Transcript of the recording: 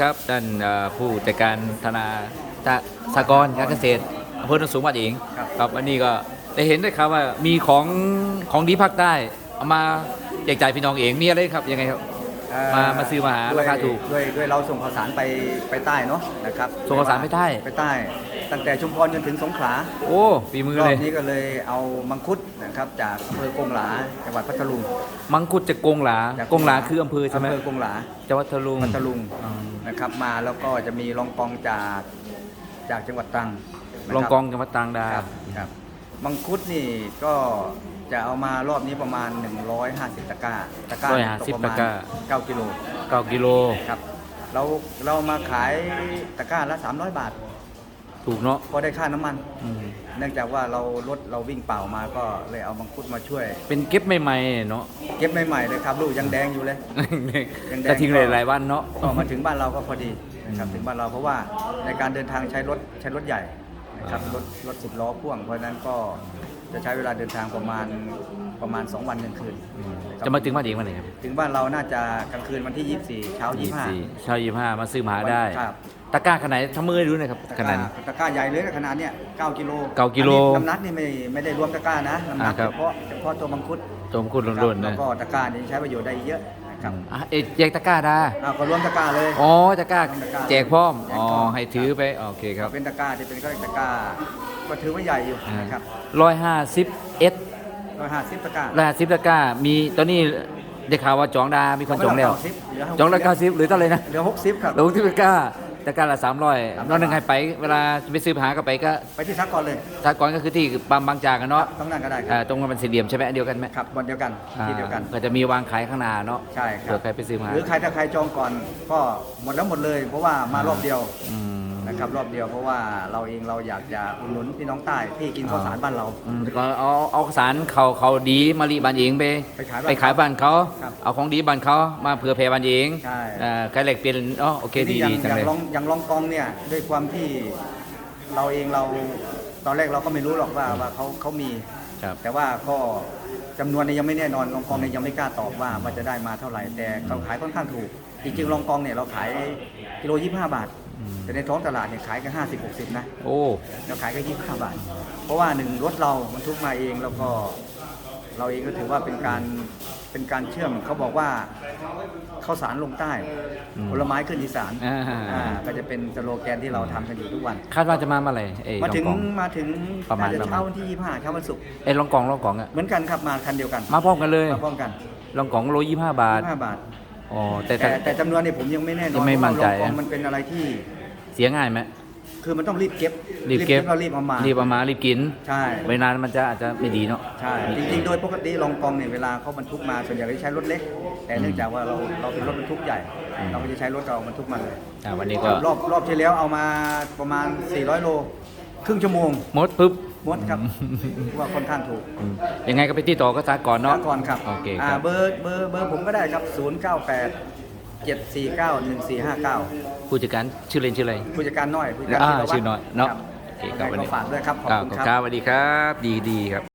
ครับท่านเอ่อผู้จัดการธนาตะสากรณ์การเกษตรอำเภอโนนสูงวัดเองครับ ครับวันนี้ก็ได้เห็นได้ครับว่ามีของของดีภาคใต้เอามาแจกจ่ายพี่น้องเองมีอะไรครับยังไงครับเอ่อ มามาซื้อมาหาด้วยราคาถูก ด้วยด้วยเราส่งข่าวสารไปไปใต้เนาะนะครับส่งข่าวสารไปใต้ ไปใต้ ตั้งแต่ชุมพรจนถึงสงขลาโอ้ฝีมือรอเลบย นี้ก็เลยเอามังคุดนะครับจากอำเภอกงหลาจังหวัดพัทลุงมังคุดจากกงหลาจากกงหลาคืออำเภอใช่ไหมอำเภอกงหลาจังหวัดพัทลุงพัทลุงอืมนะครับ มาแล้วก็จะมีรองกองจากจากจังหวัดตรังนะครับลองกองจังหวัดตรังดา ครับครับมังคุดนี่ก็ จะเอามารอบนี้ประมาณ 150 ตะกร้าตะกร้าร้อยตห้ากสิบประตะมาณกร้า 9กิโลเก้ากิโลครับเราเรามาขายตะกร้าละ 300 บาท ถูกเนาะพอได้ค่าน้ำมัน อืมเนื่องจากว่าเรารถเราวิ่งเปล่ามาก็เลยเอามังคุดมาช่วย เป็นเก็บใหม่ๆเนาะ เก็บใหม่ๆเลยครับ ลูกยังแดงอยู่เลย ยังแดงจะทิ้งเลยหลายวันเนาะ ก็มาถึงบ้านเราก็พอดีนะครับถึงบ้านเราเพราะว่าในการเดินทางใช้รถใช้รถใหญ่นะครับรถรถสิบล้อพ่วงเพราะฉะนั้นก็ จะใช้เวลาเดินทางประมาณประมาณ 2 วันหนึ่งคืนนะครับจะมาถึงบ้านเองวันไหนครับถึงบ้านเราน่าจะกลางคืนวันที่ 24 เช้ายี่สี่25เช่ายี่ห้ามาซื้อมาหาได้ ครับ ตะกร้าขนาดไหนทำมือให้ดูหน่อยครับตะขกนาร้าดไหน ตะกร้าใหญ่เลยนะขนาดเนี้ย9กิโลเก้ากิโลอันนี้น้ำหนักนี่ไม่ไม่ได้รวมตะกร้านะน้ำหนักอ่าครับเฉพาะเฉพาะตัวมังคุดตัวมังคุดครับล้วนๆแล้นะวก็ตะกร้านี่ใช้ประโยชน์ได้เยอะนะครับอะเอ๊ะแจกตะกร้าดาอ่าก็รวมตะกร้าเลย อ๋อตะกร้าตะกร้าแจกพร้อมแจกอ๋อพร้อมให้ถือไปโอเคครับ เป็นตะกร้าที่เป็นก็ตะกร้า ก็ถือว่าใหญ่อยู่นะครับร้อยห้าสิบเอสร้อยห้าสิบตะกร้าร้อยห้าสิบตะกร้า มีตอนนี้ได้ข่าวว่าจองดา มีคนจองแล้วเหลืจองละเก้าสิบหรือเท่าไหร่นะเหลือหกสิบครับลงที่ตะกร้าตะกร้าละสามร้อย300นอกนั้นใครไป เวลาไปซื้อหาก็ไปก็ ไปที่ซักก่อนเลยถ้าก่อนก็คือที่ปั๊มบางจากกันเนาะต้องนั่นก็ได้คอ่ารับตรงนั้นเป็นสี่เหลี่ยมใช่ไหมอันเดียวกันไหมครับวันเดียวกันอ่าที่เดียวกัน ก็จะมีวางขายข้างหน้าเนาะ ใช่ครัเผื่อบใครไปซื้อมาหรือใครถ้าใครจองก่อนก็หมดแล้วหมดเลย เพราะว่ามารอบเดียวอืม นะครับรอบเดียวเพราะว่าเราเองเราอยากจะอุดหนุนพี่น้องใต้ที่กินข้าวสารบ้านเรา อืมก็เอาเอาสารเขาเขาดีมารีบานเองไปไปขายบ้านไปขายบ้านเขา ครับเอาของดีบ้านเขามาเผื่อแผ่บ้านเองใช่อ่าใครแหลกเปลี่ยนอ๋อโอเคดีทีดีนี้จังอย่างเลยอย่างลองอย่างลองกองเนี่ยด้วยความที่เราเองเราตอนแรกเราก็ไม่รู้หรอกว่าว่าเขาเขามี ครับ แต่ว่าก็จำนวนเนี่ยยังไม่แน่นอนลองกองเนี่ยยังไม่กล้าตอบว่าว่าจะได้มาเท่าไหร่แต่เขาขายค่อนข้างถูกจริงๆลองกองเนี่ยเราขายกิโลยี่ห้าบาทอืม แต่ในท้องตลาดเนี่ยขายกันห้าสิบหกสิบนะโอ้เราขายกันยี่ห้าบาท เพราะว่าหนึ่งรถเรามันทุกมาเองแล้วก็เราเองก็ถือว่าเป็นการเป็นการเชื่อมเขาบอกว่าข้าวสารลงใต้อืมผลไม้ขึ้นอีสานอ่าอ่าก็จะเป็นสโลแกนที่เราทำกันอยู่ทุกวัน คาดว่าจะมาเมื่อไหร่เอ้ยมาถึงลองกองมาถึงประมาณน่จประมาณเช้าวันที่25เช้าวันศุกร์เอ้ยลองกองลองกองอะเหมือนกันครับมาคันเดียวกัน มาพร้อมกันเลยมาพร้อมกันลองกองโลยี่ห้าบาท5บาท อ๋อแต่แต่ แต่แต่จำนวนเนี่ยผมยังไม่แน่นอนยังไม่มั่นใจ เพราะว่าโรงกองมันเป็นอะไรที่ เสียง่ายไหมคือมันต้องรีบเก็บรีบเก็บเรารีบเอามารีบเอามารีบกินใช่เวลามันจะอาจจะไม่ดีเนาะ ใช่จริงๆโดยปกติรองกองเนี่ยเวลาเขาบรรทุกมาส่วนใหญ่ก็จะใช้รถเล็ก แต่เนื่องจากว่าเราเราเป็นรถบรรทุกใหญ่ อืม เราก็จะใช้รถเราบรรทุกมาเลยอ่าวันนี้ก็ รอบรอบที่แล้วเอามาประมาณ 400 โล ครึ่งชั่วโมงหมดปุ๊บ หมดครับว่าค่อนข้างถูกอืมยังไงก็ไปที่ต่อก็ตาก่อนเนาะ ก่อนครับโอเคอ่าครับเบอร์เบอร์เบอร์ผมก็ได้ครับ 098 749 1459 ผู้จัดการชื่อเล่นชื่ออะไรผู้จัดการน้อยผู้จัดการอ่าธีรวัตรชื่อน้อยเนาะครับโอเคครับยังไงวันก็นี้ฝากด้วยครับขอบครับคุณขอบครับคุณครับสวัสดีครับ ดีดีครับ